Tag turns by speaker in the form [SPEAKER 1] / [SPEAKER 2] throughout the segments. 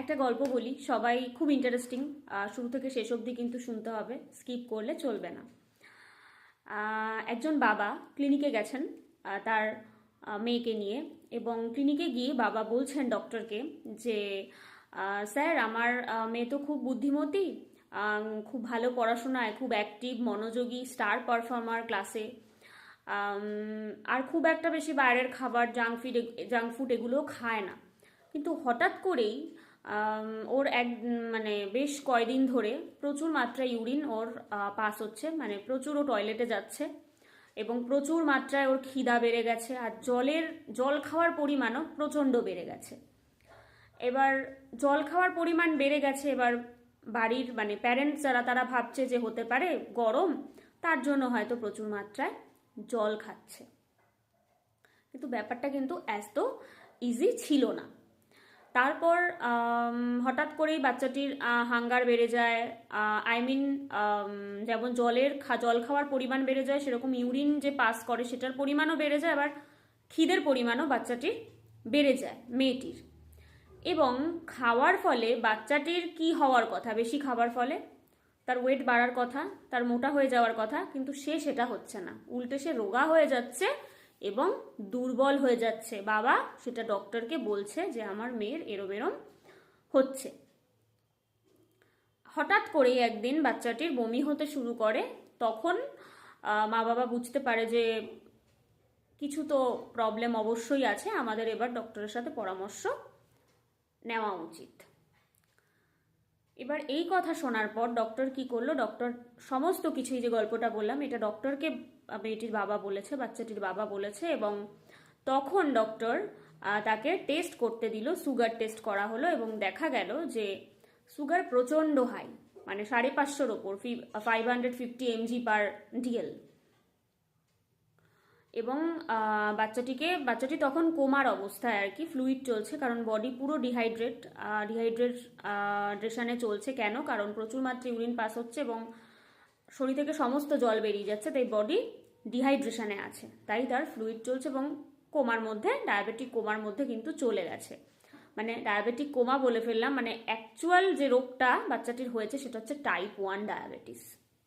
[SPEAKER 1] একটা গল্প বলি। সবাই খুব ইন্টারেস্টিং শুরু থেকে শেষ অবধি কিন্তু শুনতে হবে। স্কিপ করলে চলবে না। একজন বাবা ক্লিনিকে গেছেন তার মেয়েকে নিয়ে এবং ক্লিনিকে গিয়ে বাবা বলছেন ডক্টরকে যে স্যার আমার মেয়ে তো খুব বুদ্ধিমতী খুব ভালো পড়াশোনায়, খুব অ্যাক্টিভ মনোযোগী স্টার পারফর্মার ক্লাসে আর খুব একটা বেশি বাইরের খাবার জাঙ্ক ফুড জাঙ্ক ফুড এগুলো খায় না। কিন্তু হঠাৎ করেই ওর এক মানে বেশ কয়দিন ধরে প্রচুর মাত্রায় ইউরিন ওর পাস হচ্ছে মানে প্রচুর ও টয়লেটে যাচ্ছে এবং প্রচুর মাত্রায় ওর খিদা বেড়ে গেছে আর জলের, জল খাওয়ার পরিমাণও প্রচণ্ড বেড়ে গেছে। এবার জল খাওয়ার পরিমাণ বেড়ে গেছে, এবার বাড়ির মানে প্যারেন্টস যারা, তারা ভাবছে যে হতে পারে গরম, তার জন্য হয়তো প্রচুর মাত্রায় জল খাচ্ছে। কিন্তু ব্যাপারটা কিন্তু এত ইজি ছিল না। তারপর হঠাৎ করেই বাচ্চাটির হাঙ্গার বেড়ে যায়। আই মিন যেমন জলের জল খাওয়ার পরিমাণ বেড়ে যায়, সেরকম ইউরিন যে পাস করে সেটার পরিমাণও বেড়ে যায়, আবার খিদের পরিমাণও বাচ্চাটির বেড়ে যায়, মেয়েটির। এবং খাওয়ার ফলে বাচ্চাটির কি হওয়ার কথা? বেশি খাবার ফলে? তার ওয়েট বাড়ার কথা, তার মোটা হয়ে যাওয়ার কথা, কিন্তু সে সেটা হচ্ছে না। উল্টে সে রোগা হয়ে যাচ্ছে এবং দুর্বল হয়ে যাচ্ছে। বাবা সেটা ডক্টরকে বলছে যে, আমার মেয়ের এরম এরম হচ্ছে। হঠাৎ করেই একদিন বাচ্চাটির বমি হতে শুরু করে। তখন মা বাবা বুঝতে পারে যে, কিছু তো প্রবলেম অবশ্যই আছে। আমাদের এবার ডক্টরের সাথে পরামর্শ নেওয়া উচিত। এবার এই কথা শোনার পর ডক্টর কি করল? ডক্টর সমস্ত কিছুই যে গল্পটা বললাম, এটা ডক্টরকে মেয়েটির বাবা বলেছে, বাচ্চাটির বাবা বলেছে এবং তখন ডক্টর তাকে টেস্ট করতে দিল সুগার টেস্ট করা হলো এবং দেখা গেল যে সুগার প্রচণ্ড হাই মানে সাড়ে পাঁচশোর ওপর five hundred fifty mg per dl এবং বাচ্চাটিকে, বাচ্চাটি তখন কোমার অবস্থায় আর কি ফ্লুইড চলছে, কারণ বডি পুরো ডিহাইড্রেট ডিহাইড্রেট ড্রেশনে চলছে কেন? কারণ প্রচুর মাত্রায় ইউরিন পাস হচ্ছে এবং শরীর থেকে সমস্ত জল বেরিয়ে যাচ্ছে, তাই বডি ডিহাইড্রেশনে আছে। তাই তার ফ্লুইড চলছে এবং কোমার মধ্যে ডায়াবেটিক কোমার মধ্যে কিন্তু চলে গেছে। মানে ডায়াবেটিক কোমা বলে ফেললাম মানে অ্যাকচুয়াল যে রোগটা বাচ্চাটির হয়েছে, সেটা হচ্ছে টাইপ ওয়ান ডায়াবেটিস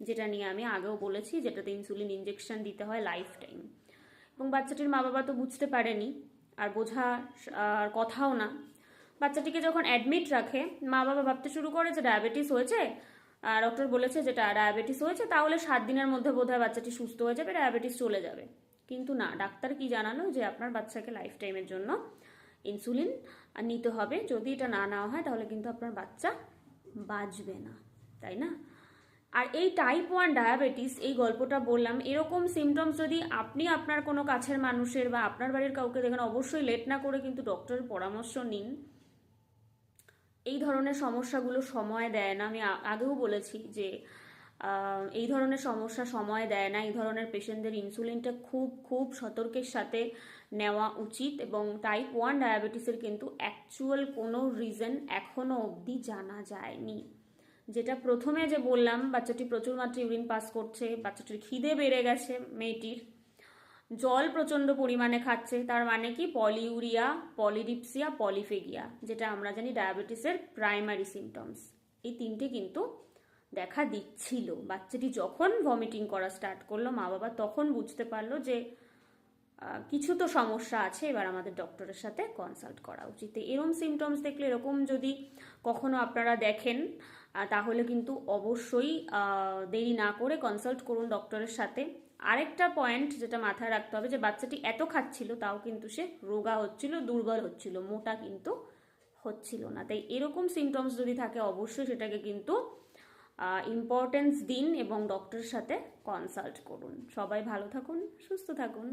[SPEAKER 1] যেটা নিয়ে আমি আগেও বলেছি, যেটাতে ইনসুলিন ইঞ্জেকশন দিতে হয় লাইফ টাইম এবং বাচ্চাটির মা বাবা তো বুঝতে পারেনি, আর বোঝা আর কথাও না। বাচ্চাটিকে যখন অ্যাডমিট রাখে মা বাবা ভাবতে শুরু করে যে ডায়াবেটিস হয়েছে, আর ডক্টর বলেছে যেটা ডায়াবেটিস হয়েছে, তাহলে সাত দিনের মধ্যে বোধহয় বাচ্চাটি সুস্থ হয়ে যাবে ডায়াবেটিস চলে যাবে। কিন্তু না, ডাক্তার কি জানালো যে আপনার বাচ্চাকে লাইফ টাইমের জন্য ইনসুলিন নিতে হবে। যদি এটা না নেওয়া হয়, তাহলে কিন্তু আপনার বাচ্চা বাঁচবে না, তাই না? আর এই টাইপ ওয়ান ডায়াবেটিস এই গল্পটা বললাম, এরকম সিমটমস যদি আপনি আপনার কোনো কাছের মানুষের বা আপনার বাড়ির কাউকে দেখেন, অবশ্যই লেট না করে কিন্তু ডক্টরের পরামর্শ নিন। এই ধরনের সমস্যাগুলো সময় দেয় না। আমি আগেও বলেছি যে এই ধরনের সমস্যা সময় দেয় না। এই ধরনের পেশেন্টদের ইনসুলিনটা খুব খুব সতর্কের সাথে নেওয়া উচিত এবং টাইপ ওয়ান ডায়াবেটিসের কিন্তু অ্যাকচুয়াল কোনো রিজন এখনও অবধি জানা যায়নি। যেটা প্রথমে যে বললাম, বাচ্চাটি প্রচুর মাত্রায় ইউরিন পাস করছে, বাচ্চাটির খিদে বেড়ে গেছে, মেয়েটির। জল প্রচণ্ড পরিমাণে খাচ্ছে, তার মানে কি? পলিউরিয়া পলিডিপসিয়া পলিফেগিয়া যেটা আমরা জানি ডায়াবেটিসের প্রাইমারি সিমটমস এই তিনটে কিন্তু দেখা দিচ্ছিল। বাচ্চাটি যখন ভমিটিং করা স্টার্ট করল, মা বাবা তখন বুঝতে পারল যে কিছু তো সমস্যা আছে, এবার আমাদের ডক্টরের সাথে কনসাল্ট করা উচিত। তো এরকম সিমটমস দেখলে এরকম যদি কখনো আপনারা দেখেন তাহলে কিন্তু অবশ্যই দেরি না করে কনসাল্ট করুন ডক্টরের সাথে। আরেকটা পয়েন্ট যেটা মাথায় রাখতে হবে, যে বাচ্চাটি এত খাচ্ছিল, তাও কিন্তু সে রোগা হচ্ছিল, দুর্বল হচ্ছিল, মোটা কিন্তু হচ্ছিল না। তাই এরকম সিমটমস যদি থাকে, অবশ্যই সেটাকে কিন্তু ইম্পর্টেন্স দিন এবং ডক্টরের সাথে কনসাল্ট করুন। সবাই ভালো থাকুন, সুস্থ থাকুন।